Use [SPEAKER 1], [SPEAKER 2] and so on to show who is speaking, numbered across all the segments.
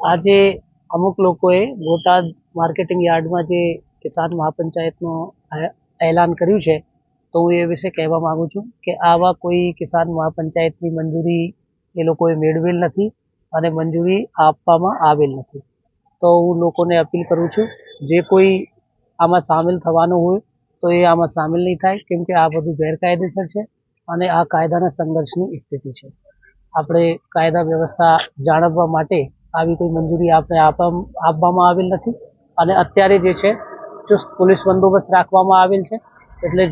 [SPEAKER 1] આજે અમુક લોકોએ બોટાદ માર્કેટિંગ યાર્ડમાં જે કિસાન મહાપંચાયતનું એલાન કર્યું છે, તો હું એ વિશે કહેવા માગું છું કે આવા કોઈ કિસાન મહાપંચાયતની મંજૂરી એ લોકોએ મેળવેલ નથી અને મંજૂરી આપવામાં આવેલ નથી. તો હું લોકોને અપીલ કરું છું, જે કોઈ આમાં સામેલ થવાનું હોય, તો એ આમાં સામેલ નહીં થાય, કેમ કે આ બધું ગેરકાયદેસર છે અને આ કાયદાના સંઘર્ષની સ્થિતિ છે. આપણે કાયદા વ્યવસ્થા જાળવવા માટે આવી કોઈ મંજૂરી આપણે આપવા આપવામાં આવેલ નથી. અને અત્યારે જે છે, ચુસ્ત પોલીસ બંદોબસ્ત રાખવામાં આવેલ છે. એટલે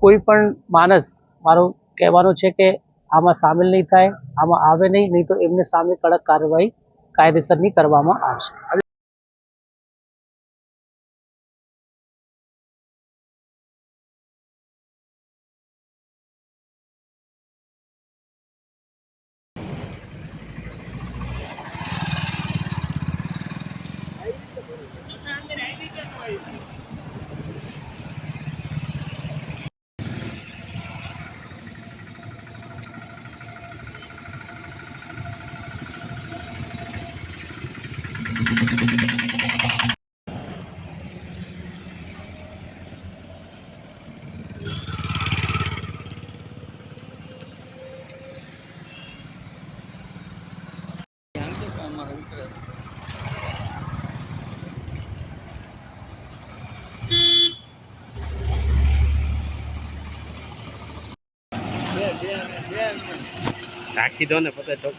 [SPEAKER 1] કોઈ પણ માણસ, મારો કહેવાનો છે કે આમાં સામેલ નહીં થાય, આમાં આવે નહીં નહીં તો એમને સામે કડક કાર્યવાહી કાયદેસરની કરવામાં આવશે.
[SPEAKER 2] રાખી દો ને પોતે ચોક